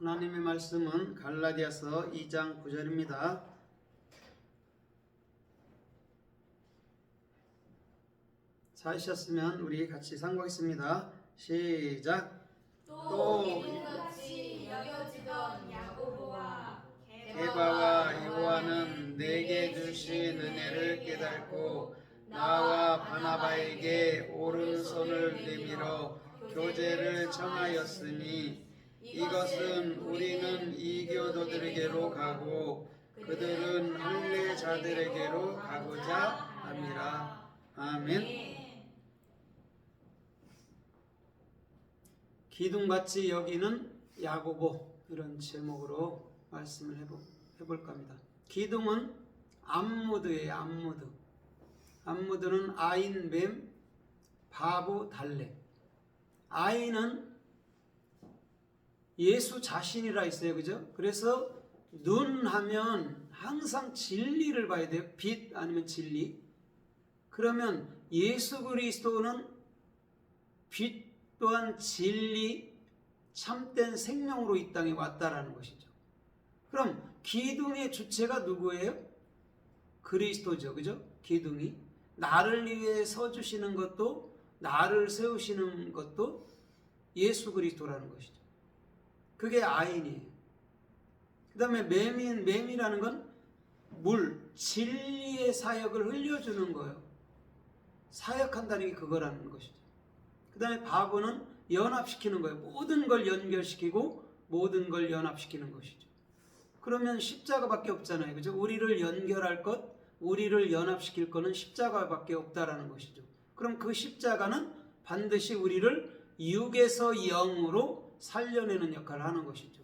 하나님의 말씀은 갈라디아서 2장 9절입니다. 찾으셨으면 우리 같이 상고하겠습니다. 시작. 또 기둥같이 여겨지던 야고보와 게바와 요한은 내게 주신 은혜를 깨닫고 나와 바나바에게 오른손을 내밀어 교제를 청하였으니 이것은 우리는 이교도들에게로 가고 그들은 할례자들에게로 가고자 합니다. 아멘. 기둥같이 여기는 야고보 이런 제목으로 말씀을 해보, 해볼까 합니다. 기둥은 암무드예요. 암무드. 암무드는 아인, 뱀, 바보, 달래. 아인은 예수 자신이라 있어요. 그죠? 그래서 눈 하면 항상 진리를 봐야 돼요. 빛 아니면 진리. 그러면 예수 그리스도는 빛 또한 진리, 참된 생명으로 이 땅에 왔다라는 것이죠. 그럼 기둥의 주체가 누구예요? 그리스도죠. 그죠? 기둥이. 나를 위해 서주시는 것도, 나를 세우시는 것도 예수 그리스도라는 것이죠. 그게 아인이에요. 그 다음에 맹인, 맹이라는 건 물, 진리의 사역을 흘려주는 거예요. 사역한다는 게 그거라는 것이죠. 그 다음에 바보는 연합시키는 거예요. 모든 걸 연결시키고 모든 걸 연합시키는 것이죠. 그러면 십자가밖에 없잖아요. 그죠? 우리를 연결할 것, 우리를 연합시킬 거는 십자가밖에 없다라는 것이죠. 그럼 그 십자가는 반드시 우리를 육에서 영으로 살려내는 역할을 하는 것이죠.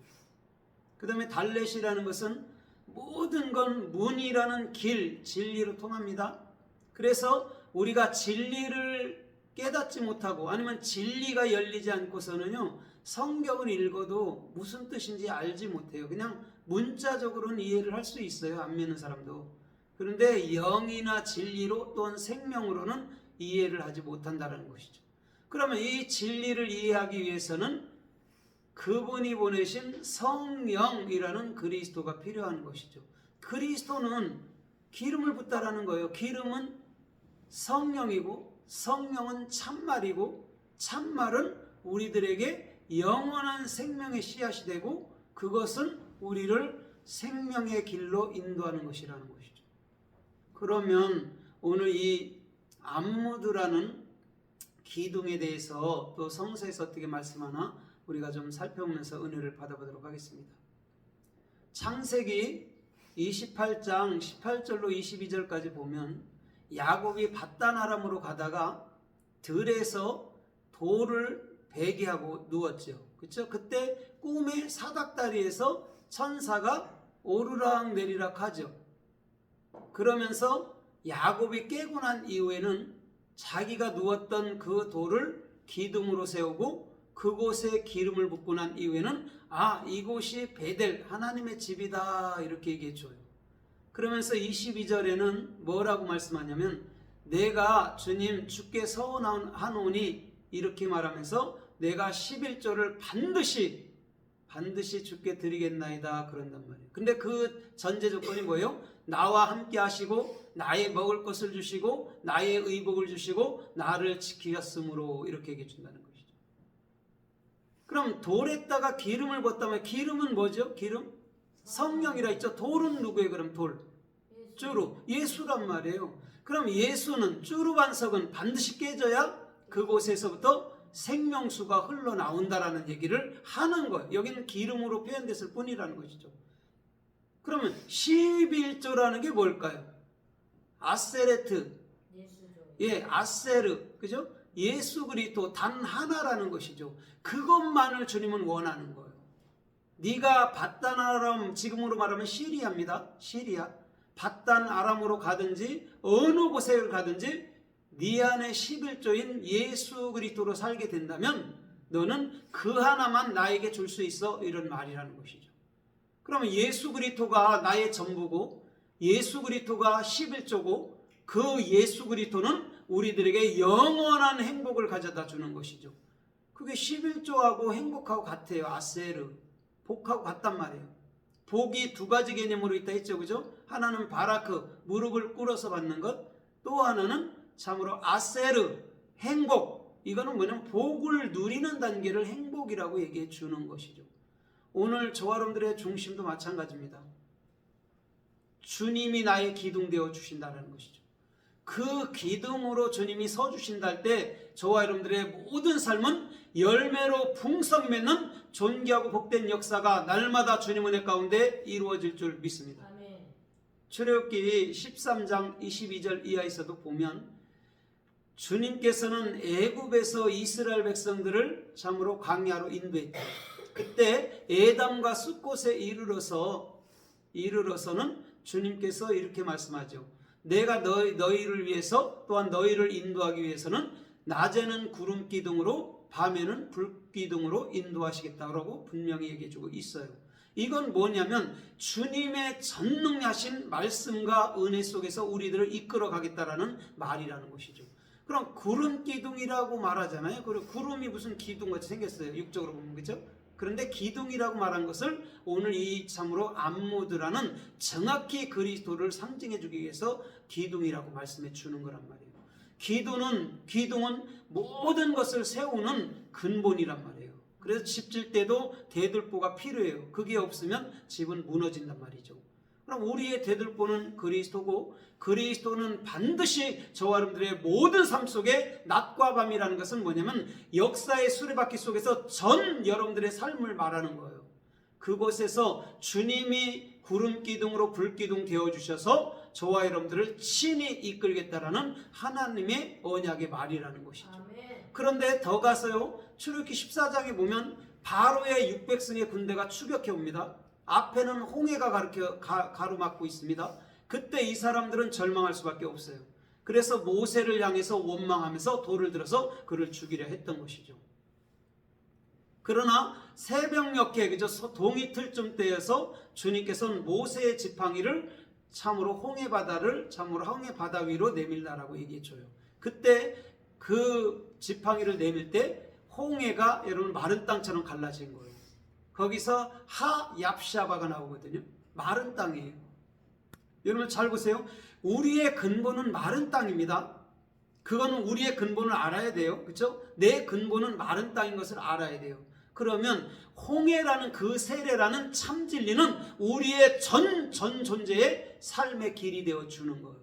그 다음에 달렛이라는 것은 모든 건 문이라는 길, 진리로 통합니다. 그래서 우리가 진리를 깨닫지 못하고 아니면 진리가 열리지 않고서는요 성경을 읽어도 무슨 뜻인지 알지 못해요. 그냥 문자적으로는 이해를 할 수 있어요. 안 믿는 사람도. 그런데 영이나 진리로 또한 생명으로는 이해를 하지 못한다는 것이죠. 그러면 이 진리를 이해하기 위해서는 그분이 보내신 성령이라는 그리스도가 필요한 것이죠. 그리스도는 기름을 붓다라는 거예요. 기름은 성령이고 성령은 참말이고 참말은 우리들에게 영원한 생명의 씨앗이 되고 그것은 우리를 생명의 길로 인도하는 것이라는 것이죠. 그러면 오늘 이 암무드라는 기둥에 대해서 또 성서에서 어떻게 말씀하나 우리가 좀 살펴보면서 은혜를 받아보도록 하겠습니다. 창세기 28장 18절로 22절까지 보면 야곱이 바단 아람으로 가다가 들에서 돌을 베개하고 누웠죠. 그렇죠? 그때 꿈의 사닥다리에서 천사가 오르락 내리락 하죠. 그러면서 야곱이 깨고 난 이후에는 자기가 누웠던 그 돌을 기둥으로 세우고 그곳에 기름을 붓고 난 이후에는 아 이곳이 베델 하나님의 집이다 이렇게 얘기해 줘요. 그러면서 22절에는 뭐라고 말씀하냐면 내가 주님 주께 서원하노니 이렇게 말하면서 내가 11조를 반드시 반드시 주께 드리겠나이다 그런단 말이에요. 근데 그 전제 조건이 뭐예요? 나와 함께 하시고 나의 먹을 것을 주시고 나의 의복을 주시고 나를 지키셨으므로 이렇게 얘기해 준다는 것이죠. 그럼 돌에다가 기름을 붓다면 기름은 뭐죠? 기름? 성령이라 있죠. 돌은 누구예요? 그럼 돌. 쭈루. 예수란 말이에요. 그럼 예수는 쭈루 반석은 반드시 깨져야 그곳에서부터 생명수가 흘러나온다라는 얘기를 하는 거예요. 여기는 기름으로 표현됐을 뿐이라는 것이죠. 그러면 11조라는 게 뭘까요? 아세레트. 예, 아세르. 그죠? 예수 그리스도 단 하나라는 것이죠. 그것만을 주님은 원하는 거예요. 네가 바단 아람 지금으로 말하면 시리아입니다. 시리아. 바단 아람으로 가든지 어느 곳에 가든지 네 안에 11조인 예수 그리스도로 살게 된다면 너는 그 하나만 나에게 줄 수 있어 이런 말이라는 것이죠. 그러면 예수 그리스도가 나의 전부고 예수 그리스도가 11조고 그 예수 그리스도는 우리들에게 영원한 행복을 가져다 주는 것이죠. 그게 11조하고 행복하고 같아요. 아세르. 복하고 같단 말이에요. 복이 두 가지 개념으로 있다 했죠. 그죠? 하나는 바라크, 무릎을 꿇어서 받는 것. 또 하나는 참으로 아세르, 행복. 이거는 뭐냐면 복을 누리는 단계를 행복이라고 얘기해 주는 것이죠. 오늘 저와 여러분들의 중심도 마찬가지입니다. 주님이 나의 기둥 되어 주신다는 것이죠. 그 기둥으로 주님이 서 주신다 할 때 저와 여러분들의 모든 삶은 열매로 풍성 맺는 존귀하고 복된 역사가 날마다 주님 은혜 가운데 이루어질 줄 믿습니다. 출애굽기 13장 22절 이하에서도 보면 주님께서는 애굽에서 이스라엘 백성들을 참으로 광야로 인도했다. 그때 에담과 숫곳에 이르러서 이르러서는 주님께서 이렇게 말씀하죠. 내가 너희 너희를 위해서 또한 너희를 인도하기 위해서는 낮에는 구름 기둥으로 밤에는 불 기둥으로 인도하시겠다라고 분명히 얘기해 주고 있어요. 이건 뭐냐면 주님의 전능하신 말씀과 은혜 속에서 우리들을 이끌어 가겠다라는 말이라는 것이죠. 그럼 구름 기둥이라고 말하잖아요. 그리고 구름이 무슨 기둥 같이 생겼어요. 육적으로 보면 그죠? 그런데 기둥이라고 말한 것을 오늘 이 참으로 안무드라는 정확히 그리스도를 상징해 주기 위해서 기둥이라고 말씀해 주는 거란 말이에요. 기둥은 기둥은 모든 것을 세우는 근본이란 말이에요. 그래서 집 질 때도 대들보가 필요해요. 그게 없으면 집은 무너진단 말이죠. 그럼 우리의 대들보는 그리스도고 그리스도는 반드시 저와 여러분들의 모든 삶 속에 낮과 밤이라는 것은 뭐냐면 역사의 수레바퀴 속에서 전 여러분들의 삶을 말하는 거예요. 그곳에서 주님이 구름 기둥으로 불 기둥 되어 주셔서 저와 여러분들을 친히 이끌겠다라는 하나님의 언약의 말이라는 것이죠. 아멘. 그런데 더 가서요. 출애굽기 14장에 보면 바로의 600승의 군대가 추격해 옵니다. 앞에는 홍해가 가르켜, 가, 가로막고 있습니다. 그때 이 사람들은 절망할 수밖에 없어요. 그래서 모세를 향해서 원망하면서 돌을 들어서 그를 죽이려 했던 것이죠. 그러나 새벽녘에 그저 서- 동이틀쯤 때에서 주님께서는 모세의 지팡이를 참으로 홍해 바다를 참으로 홍해 바다 위로 내밀라라고 얘기해 줘요. 그때 그 지팡이를 내밀 때 홍해가 여러분 마른 땅처럼 갈라진 거예요. 거기서 하얍샤바가 나오거든요. 마른 땅이에요. 여러분 잘 보세요. 우리의 근본은 마른 땅입니다. 그거는 우리의 근본을 알아야 돼요. 그렇죠? 내 근본은 마른 땅인 것을 알아야 돼요. 그러면 홍해라는 그 세례라는 참 진리는 우리의 전, 전 존재의 삶의 길이 되어 주는 거예요.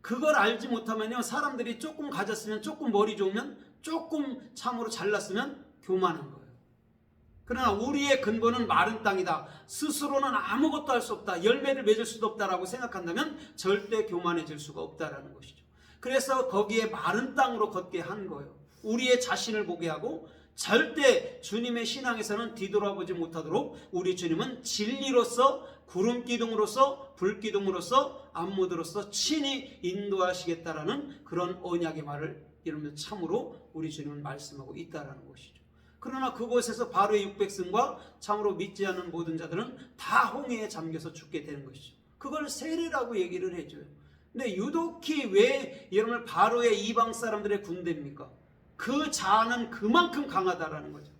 그걸 알지 못하면요. 사람들이 조금 가졌으면 조금 머리 좋으면 조금 참으로 잘났으면 교만한 거예요. 그러나 우리의 근본은 마른 땅이다. 스스로는 아무것도 할 수 없다. 열매를 맺을 수도 없다라고 생각한다면 절대 교만해질 수가 없다라는 것이죠. 그래서 거기에 마른 땅으로 걷게 한 거예요. 우리의 자신을 보게 하고 절대 주님의 신앙에서는 뒤돌아보지 못하도록 우리 주님은 진리로서 구름 기둥으로서 불 기둥으로서 안무드로서 친히 인도하시겠다라는 그런 언약의 말을 여러분 참으로 우리 주님은 말씀하고 있다라는 것이죠. 그러나 그곳에서 바로의 600승과 참으로 믿지 않는 모든 자들은 다 홍해에 잠겨서 죽게 되는 것이죠. 그걸 세례라고 얘기를 해줘요. 근데 유독히 왜 여러분 바로의 이방 사람들의 군대입니까? 그 자아는 그만큼 강하다라는 거죠.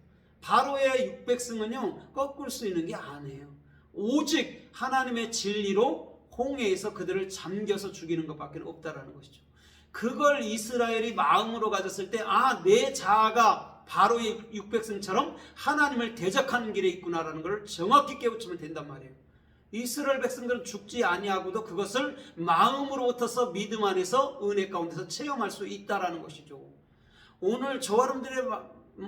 바로의 600승은요 꺾을 수 있는 게 아니에요. 오직 하나님의 진리로 홍해에서 그들을 잠겨서 죽이는 것밖에 없다라는 것이죠. 그걸 이스라엘이 마음으로 가졌을 때, 아, 내 자아가 바로의 600승처럼 하나님을 대적하는 길에 있구나라는 걸 정확히 깨우치면 된단 말이에요. 이스라엘 백성들은 죽지 아니하고도 그것을 마음으로부터서 믿음 안에서 은혜 가운데서 체험할 수 있다라는 것이죠. 오늘 저와 여러분들의 마-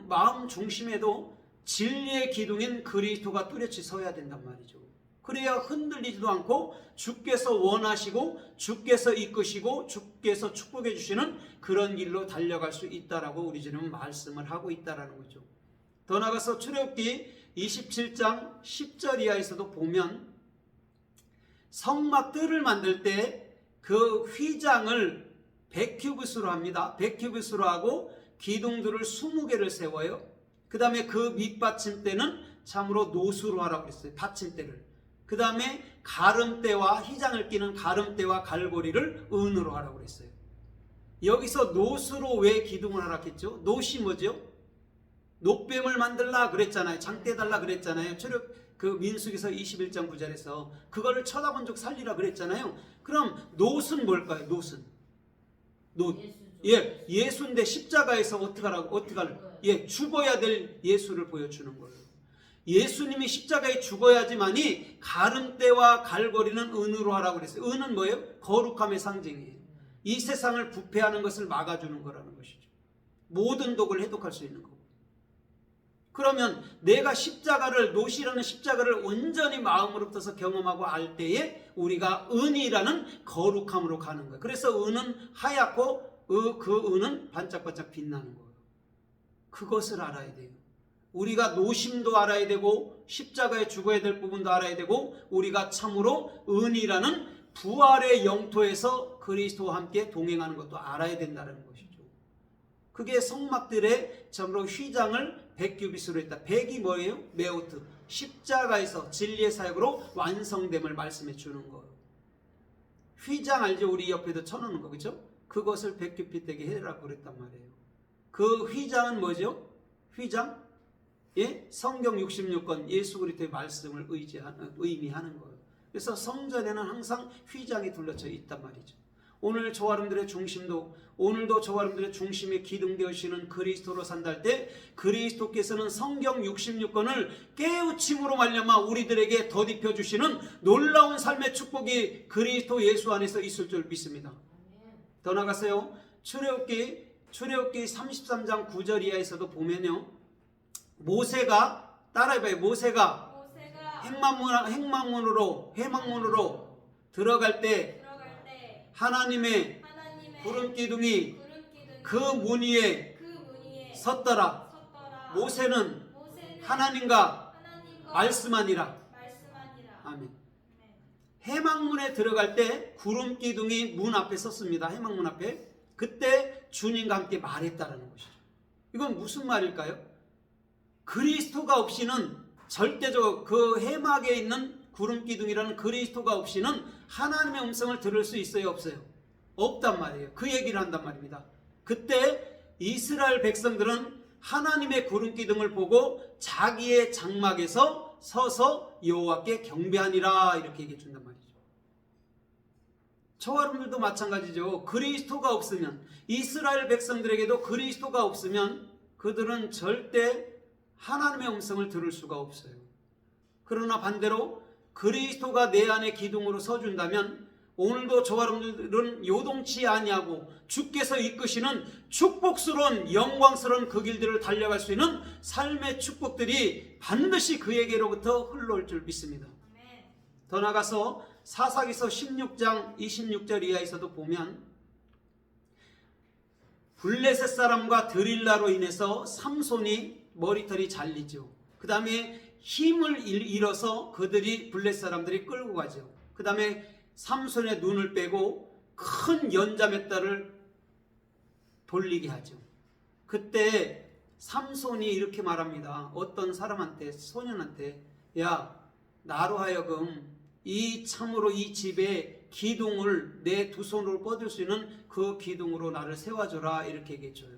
마음 중심에도 진리의 기둥인 그리스도가 뚜렷이 서야 된단 말이죠. 그래야 흔들리지도 않고 주께서 원하시고 주께서 이끄시고 주께서 축복해 주시는 그런 길로 달려갈 수 있다라고 우리 주님은 말씀을 하고 있다라는 거죠. 더 나가서 출애굽기 27장 10절 이하에서도 보면 성막들을 만들 때 그 휘장을 백큐비스로 합니다. 백큐비스로 하고 기둥들을 20개를 세워요. 그 다음에 그 밑받침대는 참으로 노수로 하라고 그랬어요. 받침대를. 그 다음에 가름대와 휘장을 끼는 가름대와 갈고리를 은으로 하라고 그랬어요. 여기서 노수로 왜 기둥을 하라 했죠? 노시 뭐죠? 노뱀을 만들라 그랬잖아요. 장대 달라 그랬잖아요. 출력 그 민수기서 21장 9절에서 그거를 쳐다본 적 살리라 그랬잖아요. 그럼 노은 뭘까요? 노은. 노 예, 예수인데 십자가에서 어떻게 하라고 어떻게 할? 예, 죽어야 될 예수를 보여주는 거예요. 예수님이 십자가에 죽어야지만이 가름대와 갈고리는 은으로 하라고 그랬어요. 은은 뭐예요? 거룩함의 상징이에요. 이 세상을 부패하는 것을 막아주는 거라는 것이죠. 모든 독을 해독할 수 있는 거고. 그러면 내가 십자가를 노시라는 십자가를 온전히 마음으로부터 경험하고 알 때에 우리가 은이라는 거룩함으로 가는 거예요. 그래서 은은 하얗고 그, 그 은은 반짝반짝 빛나는 거예요. 그것을 알아야 돼요. 우리가 노심도 알아야 되고 십자가에 죽어야 될 부분도 알아야 되고 우리가 참으로 은이라는 부활의 영토에서 그리스도와 함께 동행하는 것도 알아야 된다는 것이죠. 그게 성막들의 참으로 휘장을 백규빗으로 했다. 백이 뭐예요? 메오트. 십자가에서 진리의 사역으로 완성됨을 말씀해 주는 거예요. 휘장 알죠? 우리 옆에도 쳐놓는 거 그죠? 그것을 백규빗되게 해라고 그랬단 말이에요. 그 휘장은 뭐죠? 휘장? 예? 성경 66권 예수 그리스도의 말씀을 의지하는 의미하는 거예요. 그래서 성전에는 항상 휘장이 둘러져 있단 말이죠. 오늘 저와 여러분들의 중심도 오늘도 저와 여러분들의 중심에 기둥되시는 그리스도로 산다 할 때 그리스도께서는 성경 66권을 깨우침으로 말미암아 우리들에게 덧입혀 주시는 놀라운 삶의 축복이 그리스도 예수 안에서 있을 줄 믿습니다. 더 나가세요. 출애굽기 출애굽기 33장 9절 이하에서도 보면요. 모세가 따라해봐요. 모세가 행망문, 행망문으로 해망문으로 들어갈 때 하나님의 구름 기둥이 그 문 위에 섰더라. 모세는 하나님과 말씀하니라. 아멘. 해망문에 들어갈 때 구름 기둥이 문 앞에 섰습니다. 해망문 앞에. 그때 주님과 함께 말했다라는 것이죠. 이건 무슨 말일까요? 그리스도가 없이는 절대적 그 해막에 있는 구름 기둥이라는 그리스도가 없이는 하나님의 음성을 들을 수 있어요, 없어요? 없단 말이에요. 그 얘기를 한단 말입니다. 그때 이스라엘 백성들은 하나님의 구름 기둥을 보고 자기의 장막에서 서서 여호와께 경배하니라 이렇게 얘기해 준단 말이죠. 여러분들도 마찬가지죠. 그리스도가 없으면 이스라엘 백성들에게도 그리스도가 없으면 그들은 절대 하나님의 음성을 들을 수가 없어요. 그러나 반대로 그리스도가 내 안에 기둥으로 서준다면 오늘도 저와 여러분들은 요동치 아니하고 주께서 이끄시는 축복스러운 영광스러운 그 길들을 달려갈 수 있는 삶의 축복들이 반드시 그에게로부터 흘러올 줄 믿습니다. 더 나가서 사사기서 16장 26절 이하에서도 보면 블레셋 사람과 드릴라로 인해서 삼손이 머리털이 잘리죠. 그 다음에 힘을 잃- 잃어서 그들이 블레셋 사람들이 끌고 가죠. 그 다음에 삼손의 눈을 빼고 큰 연자맷달을 돌리게 하죠. 그때 삼손이 이렇게 말합니다. 어떤 사람한테 소년한테 야 나로 하여금 이 참으로 이 집에 기둥을 내 두 손으로 뻗을 수 있는 그 기둥으로 나를 세워줘라 이렇게 얘기해줘요.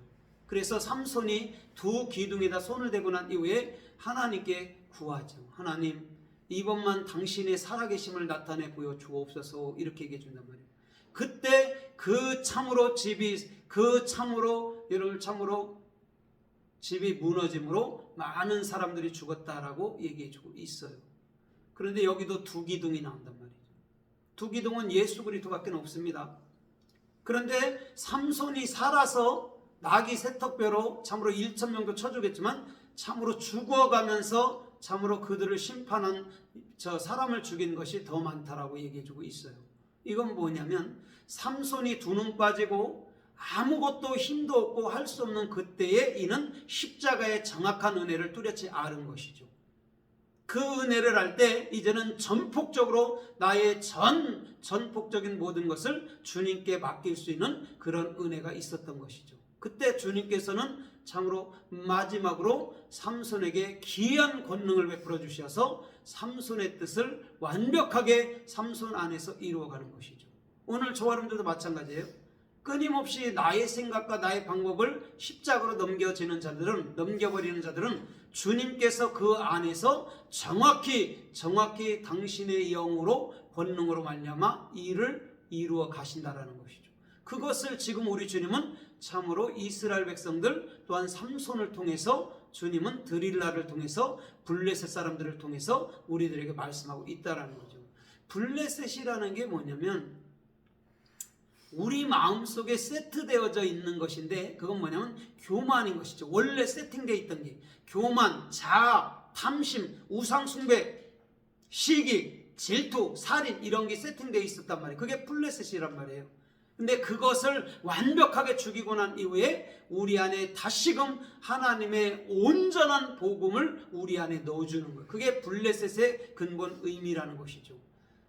그래서 삼손이 두 기둥에다 손을 대고 난 이후에 하나님께 구하죠. 하나님 이번만 당신의 살아계심을 나타내 보여 주옵소서 이렇게 얘기해 준단 말이에요. 그때 그 참으로 집이 그 참으로 여러분 참으로 집이 무너짐으로 많은 사람들이 죽었다라고 얘기해 주고 있어요. 그런데 여기도 두 기둥이 나온단 말이죠. 두 기둥은 예수 그리스도밖에 없습니다. 그런데 삼손이 살아서 나귀 세턱뼈로 참으로 1천 명도 쳐주겠지만 참으로 죽어가면서 참으로 그들을 심판한 저 사람을 죽인 것이 더 많다라고 얘기해주고 있어요. 이건 뭐냐면 삼손이 두 눈 빠지고 아무것도 힘도 없고 할 수 없는 그때에 이는 십자가의 정확한 은혜를 뚜렷이 아는 것이죠. 그 은혜를 알 때 이제는 전폭적으로 나의 전 전폭적인 모든 것을 주님께 맡길 수 있는 그런 은혜가 있었던 것이죠. 그때 주님께서는 참으로 마지막으로 삼손에게 귀한 권능을 베풀어 주셔서 삼손의 뜻을 완벽하게 삼손 안에서 이루어가는 것이죠. 오늘 저와 여러분들도 마찬가지예요. 끊임없이 나의 생각과 나의 방법을 십자가로 넘겨지는 자들은 넘겨버리는 자들은 주님께서 그 안에서 정확히 정확히 당신의 영으로 본능으로 말미암아 이 일을 이루어 가신다라는 것이죠. 그것을 지금 우리 주님은 참으로 이스라엘 백성들 또한 삼손을 통해서 주님은 드릴라를 통해서 블레셋 사람들을 통해서 우리들에게 말씀하고 있다라는 거죠. 블레셋이라는 게 뭐냐면 우리 마음속에 세트되어져 있는 것인데 그건 뭐냐면 교만인 것이죠. 원래 세팅되어 있던 게 교만, 자아, 탐심, 우상 숭배, 시기, 질투, 살인 이런 게 세팅되어 있었단 말이에요. 그게 플레셋이란 말이에요. 근데 그것을 완벽하게 죽이고 난 이후에 우리 안에 다시금 하나님의 온전한 복음을 우리 안에 넣어주는 거예요. 그게 블레셋의 근본 의미라는 것이죠.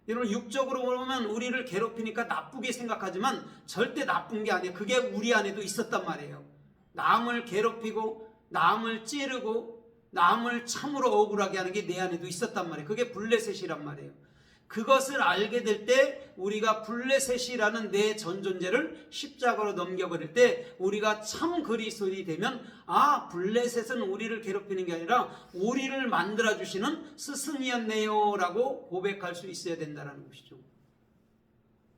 여러분 육적으로 보면 우리를 괴롭히니까 나쁘게 생각하지만 절대 나쁜 게 아니에요. 그게 우리 안에도 있었단 말이에요. 남을 괴롭히고 남을 찌르고 남을 참으로 억울하게 하는 게 내 안에도 있었단 말이에요. 그게 블레셋이란 말이에요. 그것을 알게 될 때 우리가 블레셋이라는 내 전존재를 십자가로 넘겨버릴 때 우리가 참 그리스도인이 되면 아 블레셋은 우리를 괴롭히는 게 아니라 우리를 만들어 주시는 스승이었네요라고 고백할 수 있어야 된다는 것이죠.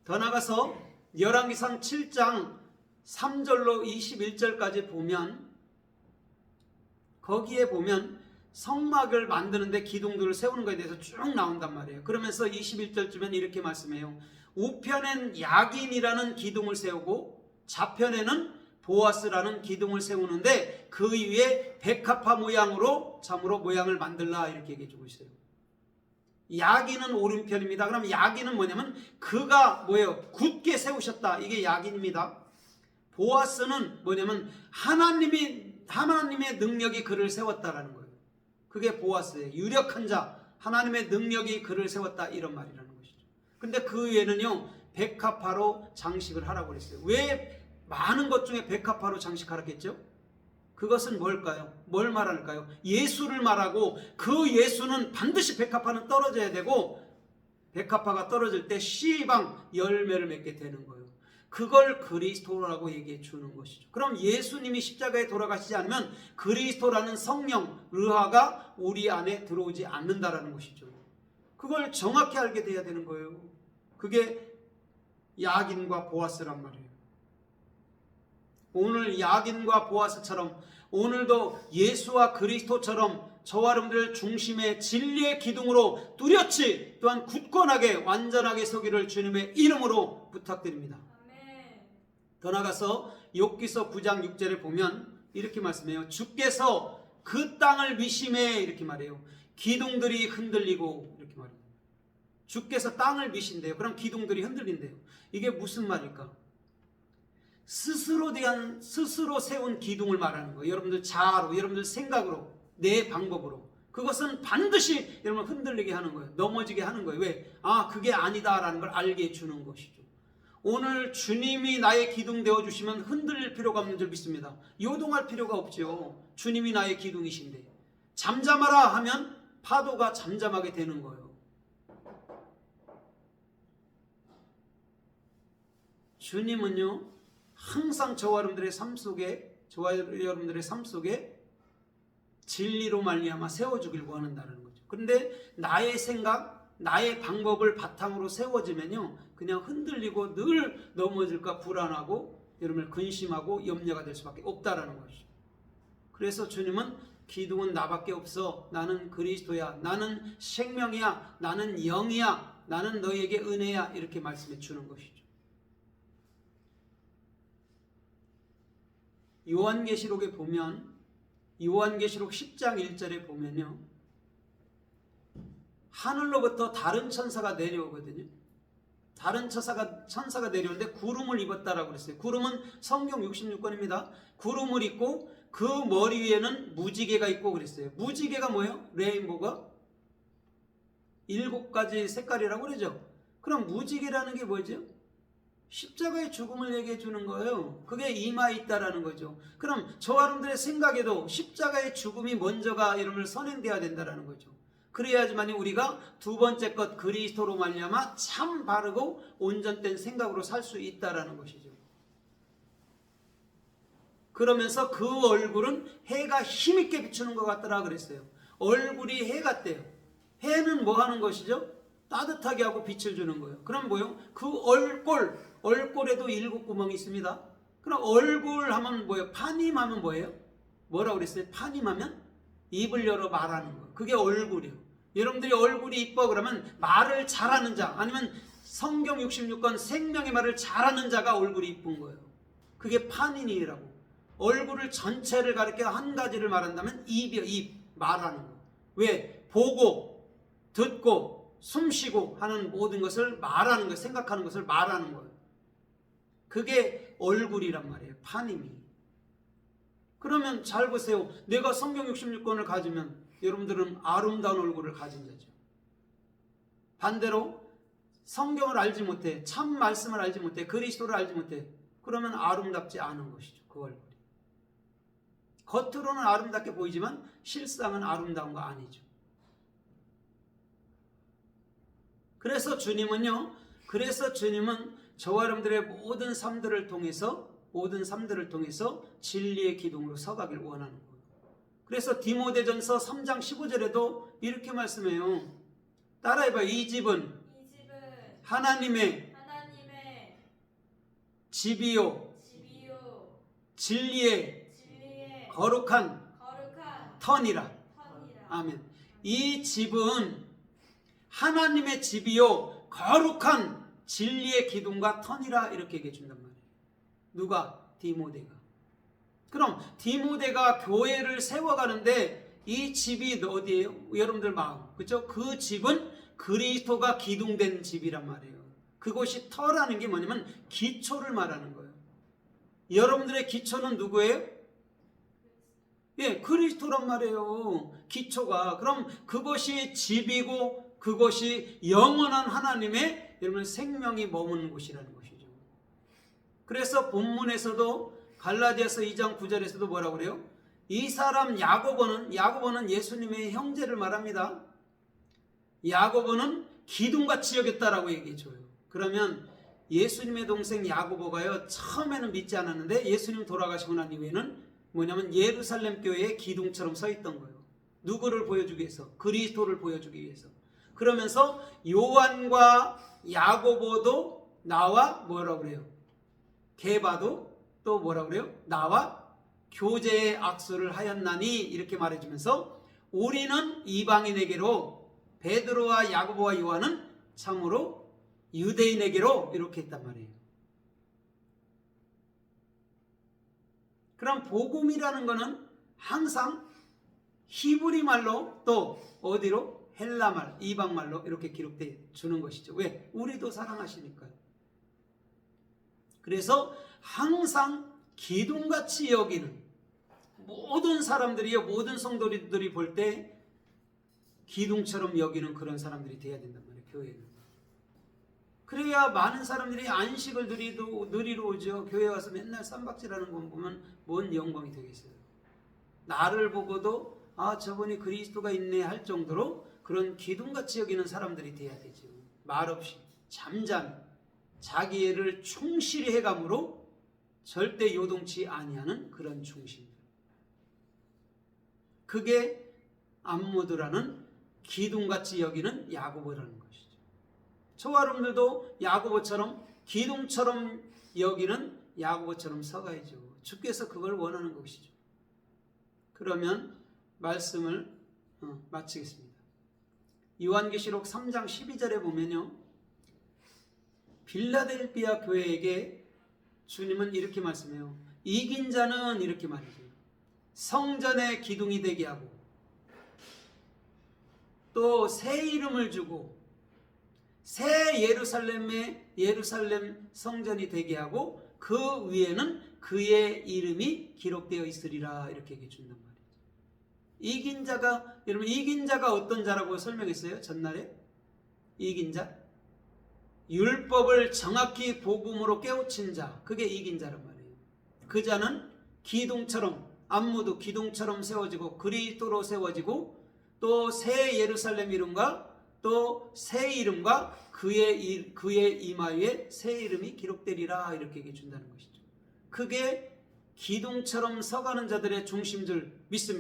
더 나가서 열왕기상 7장 3절로 21절까지 보면 거기에 보면 성막을 만드는데 기둥들을 세우는 것에 대해서 쭉 나온단 말이에요. 그러면서 21절쯤엔 이렇게 말씀해요. 우편엔 야긴이라는 기둥을 세우고 좌편에는 보아스라는 기둥을 세우는데 그 위에 백합화 모양으로 참으로 모양을 만들라 이렇게 얘기해 주고 있어요. 야긴은 오른편입니다. 그럼 야긴은 뭐냐면 그가 뭐예요? 굳게 세우셨다. 이게 야긴입니다. 보아스는 뭐냐면 하나님이 하나님의 능력이 그를 세웠다라는 거예요. 그게 보아스예요. 유력한 자, 하나님의 능력이 그를 세웠다 이런 말이라는 것이죠. 근데 그 위에는요 백합화로 장식을 하라고 그랬어요. 왜 많은 것 중에 백합화로 장식하라겠죠? 그것은 뭘까요? 뭘 말할까요? 예수를 말하고 그 예수는 반드시 백합화는 떨어져야 되고 백합화가 떨어질 때 씨방 열매를 맺게 되는 거예요. 그걸 그리스도라고 얘기해 주는 것이죠. 그럼 예수님이 십자가에 돌아가시지 않으면 그리스도라는 성령, 르하가 우리 안에 들어오지 않는다라는 것이죠. 그걸 정확히 알게 돼야 되는 거예요. 그게 야긴과 보아스란 말이에요. 오늘 야긴과 보아스처럼 오늘도 예수와 그리스도처럼 저와 여러분들 중심의 진리의 기둥으로 뚜렷이 또한 굳건하게 완전하게 서기를 주님의 이름으로 부탁드립니다. 더 나가서 욥기서 9장 6절에 보면 이렇게 말씀해요. 주께서 그 땅을 미심해 이렇게 말해요. 기둥들이 흔들리고 이렇게 말해요. 주께서 땅을 미신대요. 그럼 기둥들이 흔들린대요. 이게 무슨 말일까? 스스로 대한 스스로 세운 기둥을 말하는 거예요. 여러분들 자아로, 여러분들 생각으로, 내 방법으로. 그것은 반드시 여러분 흔들리게 하는 거예요. 넘어지게 하는 거예요. 왜? 아, 그게 아니다라는 걸 알게 해주는 것이죠. 오늘 주님이 나의 기둥 되어 주시면 흔들릴 필요가 없는 줄 믿습니다. 요동할 필요가 없죠. 주님이 나의 기둥이신데 잠잠하라 하면 파도가 잠잠하게 되는 거예요. 주님은요 항상 저와 여러분들의 삶 속에 저와 여러분들의 삶 속에 진리로 말미암아 세워주길 원한다는 거죠. 그런데 나의 생각, 나의 방법을 바탕으로 세워지면요, 그냥 흔들리고 늘 넘어질까 불안하고 여러분을 근심하고 염려가 될 수밖에 없다라는 것이죠. 그래서 주님은 기둥은 나밖에 없어. 나는 그리스도야. 나는 생명이야. 나는 영이야. 나는 너에게 은혜야. 이렇게 말씀해 주는 것이죠. 요한계시록에 보면 요한계시록 10장 1절에 보면요. 하늘로부터 다른 천사가 내려오거든요. 다른 천사가 천사가 내려오는데 구름을 입었다라고 그랬어요. 구름은 성경 66권입니다. 구름을 입고 그 머리 위에는 무지개가 있고 그랬어요. 무지개가 뭐예요? 레인보가 일곱 가지 색깔이라고 그러죠. 그럼 무지개라는 게 뭐죠? 십자가의 죽음을 얘기해 주는 거예요. 그게 이마에 있다라는 거죠. 그럼 저와 여러분들의 생각에도 십자가의 죽음이 먼저가 이름을 선행돼야 된다라는 거죠. 그래야지만이 우리가 두 번째 것 그리스도로 말미암아 참 바르고 온전된 생각으로 살 수 있다라는 것이죠. 그러면서 그 얼굴은 해가 힘있게 비추는 것 같더라 그랬어요. 얼굴이 해 같대요. 해는 뭐 하는 것이죠? 따뜻하게 하고 빛을 주는 거예요. 그럼 뭐요? 그 얼굴, 얼굴에도 일곱 구멍이 있습니다. 그럼 얼굴 하면 뭐예요? 파님 하면 뭐예요? 뭐라고 그랬어요? 파님 하면 입을 열어 말하는 거. 그게 얼굴이에요. 여러분들이 얼굴이 이뻐 그러면 말을 잘하는 자 아니면 성경 66권 생명의 말을 잘하는 자가 얼굴이 이쁜 거예요. 그게 판인이라고. 얼굴을 전체를 가리켜 한 가지를 말한다면 입이요, 입. 말하는 거. 왜? 보고, 듣고, 숨쉬고 하는 모든 것을 말하는 거, 생각하는 것을 말하는 거예요. 그게 얼굴이란 말이에요. 판임이. 그러면 잘 보세요. 내가 성경 66권을 가지면 여러분들은 아름다운 얼굴을 가진 자죠. 반대로 성경을 알지 못해, 참 말씀을 알지 못해, 그리스도를 알지 못해, 그러면 아름답지 않은 것이죠. 그 얼굴이. 겉으로는 아름답게 보이지만 실상은 아름다운 거 아니죠. 그래서 주님은요, 그래서 주님은 저와 여러분들의 모든 삶들을 통해서, 모든 삶들을 통해서 진리의 기둥으로 서가길 원하는 거예요. 그래서 디모데전서 3장 15절에도 이렇게 말씀해요. 따라해봐요. 이 집은 이 집은 하나님의 하나님의 집이요, 집이요 진리의 진리의 거룩한 거룩한 터니라. 터니라. 아멘. 이 집은 하나님의 집이요 거룩한 진리의 기둥과 터니라 이렇게 얘기해 준단 말이에요. 누가? 디모데가. 그럼 디모데가 교회를 세워가는데 이 집이 어디예요? 여러분들 마음. 그렇죠? 그 집은 그리스도가 기둥된 집이란 말이에요. 그곳이 터라는 게 뭐냐면 기초를 말하는 거예요. 여러분들의 기초는 누구예요? 예, 그리스도란 말이에요. 기초가. 그럼 그것이 집이고 그것이 영원한 하나님의 여러분 생명이 머무는 곳이라는 것이죠. 그래서 본문에서도 갈라디아서 2장 9절에서도 뭐라고 그래요? 이 사람 야고보는 야고보는 예수님의 형제를 말합니다. 야고보는 기둥같이 여겼다라고 얘기해 줘요. 그러면 예수님의 동생 야고보가요 처음에는 믿지 않았는데 예수님 돌아가시고 난 이후에는 뭐냐면 예루살렘 교회의 기둥처럼 서 있던 거예요. 누구를 보여주기 위해서? 그리스도를 보여주기 위해서. 그러면서 요한과 야고보도 나와 뭐라고 그래요? 게바도 또 뭐라고 그래요? 나와 교제의 악수를 하였나니 이렇게 말해주면서 우리는 이방인에게로 베드로와 야고보와 요한은 참으로 유대인에게로 이렇게 했단 말이에요. 그럼 복음이라는 것은 항상 히브리 말로 또 어디로 헬라 말, 이방 말로 이렇게 기록돼 주는 것이죠. 왜? 우리도 사랑하시니까요. 그래서 항상 기둥같이 여기는 모든 사람들이요, 모든 성도들이 볼 때 기둥처럼 여기는 그런 사람들이 돼야 된단 말이에요, 교회는. 그래야 많은 사람들이 안식을 누리도, 누리러 오죠. 교회 와서 맨날 쌈박질하는 거 보면 뭔 영광이 되겠어요. 나를 보고도 아 저분이 그리스도가 있네 할 정도로 그런 기둥같이 여기는 사람들이 돼야 되죠. 말없이 잠잠 자기 애를 충실히 해감으로 절대 요동치 아니하는 그런 중심. 그게 안무드라는 기둥같이 여기는 야고보라는 것이죠. 저와 여러분들도 야고보처럼 기둥처럼 여기는 야고보처럼 서가야죠. 주께서 그걸 원하는 것이죠. 그러면 말씀을 어, 마치겠습니다. 요한계시록 3장 12절에 보면요. 빌라델비아 교회에게 주님은 이렇게 말씀해요. 이긴 자는 이렇게 말이죠. 성전의 기둥이 되게 하고 또 새 이름을 주고 새 예루살렘의 예루살렘 성전이 되게 하고 그 위에는 그의 이름이 기록되어 있으리라 이렇게 얘기해 준단 말이에요. 이긴 자가 여러분 이긴 자가 어떤 자라고 설명했어요? 전날에 이긴 자 율법을 정확히 복음으로 깨우친 자 그게 이긴 자란 말이에요. 그 자는 기둥처럼 안무도 기둥처럼 세워지고 그리스도로 세워지고 또 새 예루살렘 이름과 또 새 이름과 그의 이- 그의 이마 위에 새 이름이 기록되리라 이렇게 얘기해 준다는 것이죠. 그게 기둥처럼 서가는 자들의 중심 줄 믿습니다.